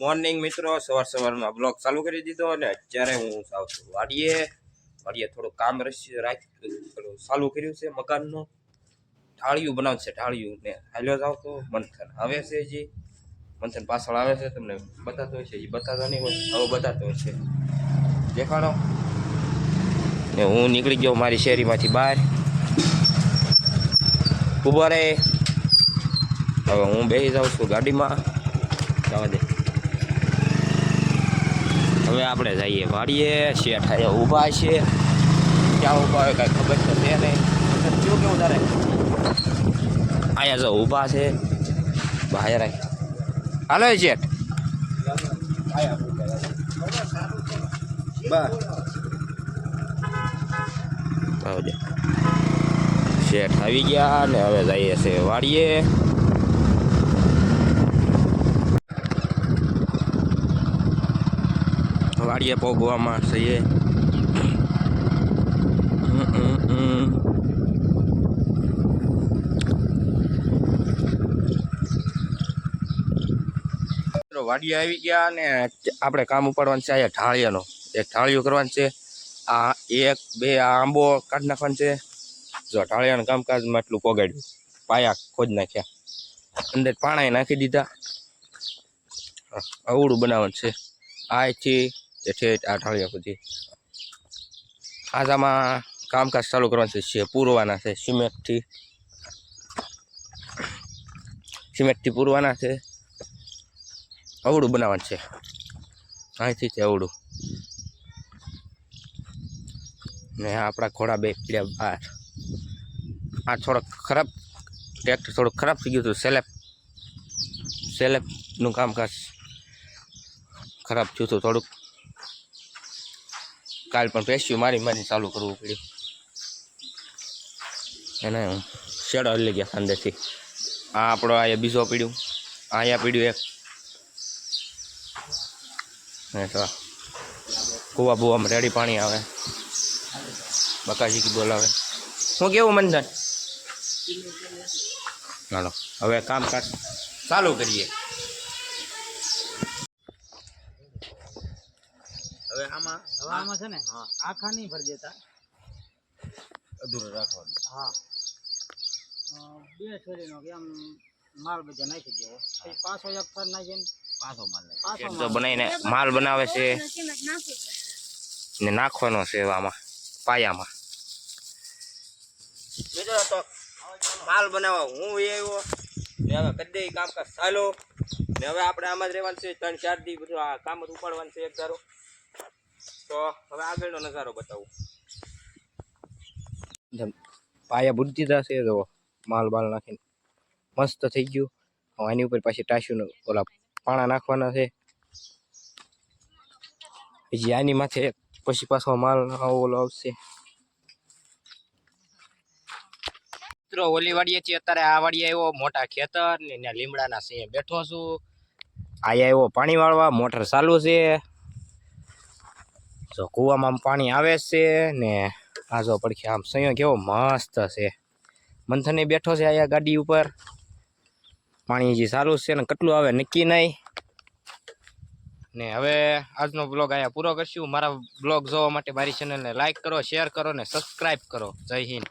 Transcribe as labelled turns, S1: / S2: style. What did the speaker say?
S1: Morning મિત્રો, સવાર સવારમાં બ્લોગ ચાલુ કરી દીધો અને અત્યારે હું જાઉં છું વાડીએ વાડીએ થોડું કામ રાખ, થોડું ચાલુ કર્યું છે મકાનનું. ઢાળિયું બનાવશે, ઢાળિયું ને હાલ્યો જાવ તો મંથન આવે છે જે મંથન પાછળ આવે છે, તમને બતાતો હોય છે એ બતાતા નહીં હોય, હવે બતાતો હોય છે. દેખાડો. ને હું નીકળી ગયો મારી શેરીમાંથી બહાર. ઊભા રહે. હવે હું બેસી જાઉં છું ગાડીમાં. જવા દે. હવે આપણે જઈએ વાડીએ શેઠ અહીંયા ઊભા છે. ક્યાં ઊભા હોય કાંઈ ખબર તો છે નહીં. કેવું કેવું તારે. અહીંયા જો ઊભા છે. બહાર રાખ હાલો શેઠ. શેઠ આવી ગયા ને હવે જઈએ છે વાડીએ. વાડીએ પોગવામાં છીએ. વાડીએ આવી ગયા અને આપણે કામ ઉપાડવાનું છે અહીંયા ઢાળિયાનો. એક ઢાળિયું કરવાનું છે, આ એક, બે, આ આંબો કાઢી નાખવાનું છે. જો, ઢાળિયાનું કામકાજમાં એટલું પોગાડ્યું. પાયા ખોજ નાખ્યા. અંદર પાણા નાખી દીધા. અવળું બનાવવાનું છે. આથી તે ઠેઠ ઢાળિયા સુધી. આજામાં કામકાજ ચાલુ કરવાનું છે છે પૂરવાના છે, સિમેન્ટથી. સિમેન્ટથી પૂરવાના છે. અવળું બનાવવાનું છે. અહીંથી છે અવળું. ને આપણા ઘોડા બે પીડ્યા બહાર આ થોડોક ખરાબ ટ્રેક્ટર થોડુંક ખરાબ થઈ ગયું હતું સેલેપ સેલેપનું કામકાજ ખરાબ થયું હતું થોડુંક. કાલ પણ પેસ્યું મારી મારી ચાલુ કરવું પડ્યું. એને શેડો લઈ ગયા અંદરથી આ આપણો અહીંયા બીજો પીડ્યું. અહીંયા પીડ્યું એક. કુવા બુવામાં રેડી પાણી આવે. બકાજી કી બોલાવે હું કેવું મંદન ચાલો હવે કામકાજ ચાલુ કરીએ. હવે આમાં
S2: હવે આમાં છે ને આખા નહીં ભરી દેતા.
S1: અધૂરો રાખવાનું.
S2: હા. બે છોરીનો કે આમ માલ બધા નાખી દેવો. પાછો એક ફર નાખીને
S1: પાછો માલ
S2: પાછો
S1: બનાવીને માલ બનાવે છે. ને નાખવાનો છે આમાં પાયામાં. બીજો તો માલ બનાવવા હું આવ્યો. ને હવે કદી કામકાજ ચાલો. ને હવે આપણે આમાં જ રહેવાનું છે ત્રણ ચાર દી બધું આ કામ જ ઉપાડવાનું છે એક ધારો. તો હવે આગળનો નજારો બતાવું. પાયા બુદ્ધિ દીધા છે તો માલ બાલ નાખીને મસ્ત થઈ ગયું. હવે આની ઉપર પાછી ટાસ્યું ઓલા પાણા નાખવાના છે. હજી આની માથે પછી પાછો માલ ઓલો આવશે. મિત્રો ઓલી વાડીએ છીએ અત્યારે. આ વાડીએ આવ્યો મોટા ખેતર ને ત્યાં લીમડાના સિંહ બેઠો છું. આયા આવ્યો પાણી વાળવા મોટર ચાલુ છે. જો કૂવામાં પાણી આવે છે ને આ જો પડખે આમ સંયોગ કેવો મસ્ત છે. મંથને બેઠો છે અહીંયા ગાડી ઉપર. પાણી જે સારું છે ને કેટલું આવે નક્કી નહીં. ને હવે આજનો બ્લોગ અહીંયા પૂરો કરશું. મારા બ્લોગ જોવા માટે મારી ચેનલને લાઈક કરો શેર કરો ને સબસ્ક્રાઈબ કરો. જય હિન્દ.